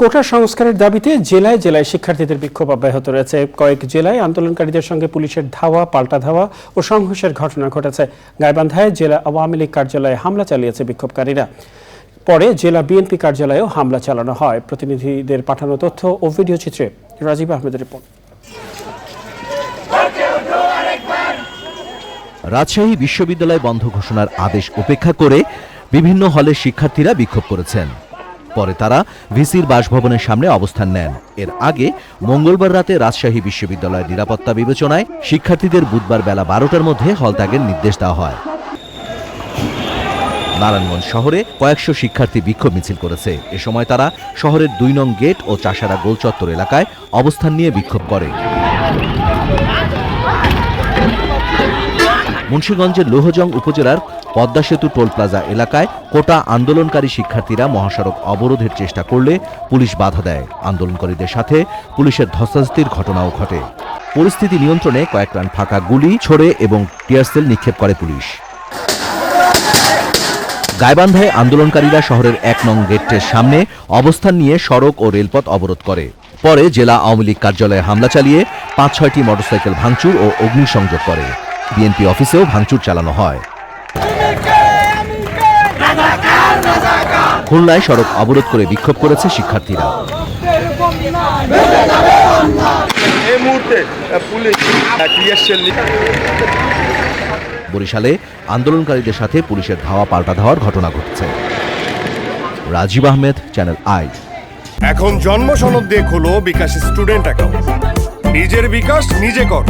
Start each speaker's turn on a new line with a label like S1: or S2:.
S1: কোটা সংস্কারের দাবিতে জেলায় জেলায় শিক্ষার্থীদের বিক্ষোভ অব্যাহত রয়েছে। কয়েক জেলায় আন্দোলনকারীদের সঙ্গে পুলিশের ধাওয়া, পাল্টা ধাওয়া ও সংঘর্ষের ঘটনা ঘটেছে। গাইবান্ধায় জেলা আওয়ামী লীগ কার্যালয়ে হামলা চালিয়েছে বিক্ষোভকারীরা। পরে জেলা বিএনপি কার্যালয়েও হামলা চালানো হয়। প্রতিনিধিদের পাঠানো তথ্য ও ভিডিও চিত্রে রাজীব আহমেদের রিপোর্ট।
S2: রাজশাহী বিশ্ববিদ্যালয় বন্ধ ঘোষণার আদেশ উপেক্ষা করে বিভিন্ন হলে শিক্ষার্থীরা বিক্ষোভ করেছেন। পরে তারা ভিসির বাসভবনের সামনে অবস্থান নেন। এর আগে মঙ্গলবার রাতে রাজশাহী বিশ্ববিদ্যালয়ের নিরাপত্তা বিবেচনায় শিক্ষার্থীদের বুধবার বেলা বারোটার মধ্যে হলত্যাগের নির্দেশ দেওয়া হয়। নারায়ণগঞ্জ শহরে কয়েকশো শিক্ষার্থী বিক্ষোভ মিছিল করেছে। এ সময় তারা শহরের দুই নং গেট ও চাষারা গোলচত্বর এলাকায় অবস্থান নিয়ে বিক্ষোভ করে। মুন্সীগঞ্জের লোহজং উপজেলার পদ্মা সেতু টোল প্লাজা এলাকায় কোটা আন্দোলনকারী শিক্ষার্থীরা মহাসড়ক অবরোধের চেষ্টা করলে পুলিশ বাধা দেয়। আন্দোলনকারীদের সাথে পুলিশের ধস্তাধস্তির ঘটনাও ঘটে। পরিস্থিতি নিয়ন্ত্রণে কয়েক রান ফাঁকা গুলি ছোড়ে এবং টিয়ারসেল নিক্ষেপ করে পুলিশ। গাইবান্ধায় আন্দোলনকারীরা শহরের এক নং গেটের সামনে অবস্থান নিয়ে সড়ক ও রেলপথ অবরোধ করে। পরে জেলা আওয়ামী লীগ কার্যালয়ে হামলা চালিয়ে পাঁচ ছয়টি মোটরসাইকেল ভাঙচুর ও অগ্নিসংযোগ করে। বিএনপি অফিসেও ভাঙচুর চালানো হয়। খুলনায় সড়ক অবরোধ করে বিক্ষোভ করেছে শিক্ষার্থীরা।
S3: এই মুহূর্তে পুলিশ
S2: বরিশালে আন্দোলনকারীদের সাথে পুলিশের ধাওয়া পাল্টা ধাওয়ার ঘটনা ঘটছে। Rajib Ahmed channel i.
S3: এখন জন্ম সনদ দিয়ে খোলো বিকাশ স্টুডেন্ট অ্যাকাউন্ট। নিজের বিকাশ নিজে কর।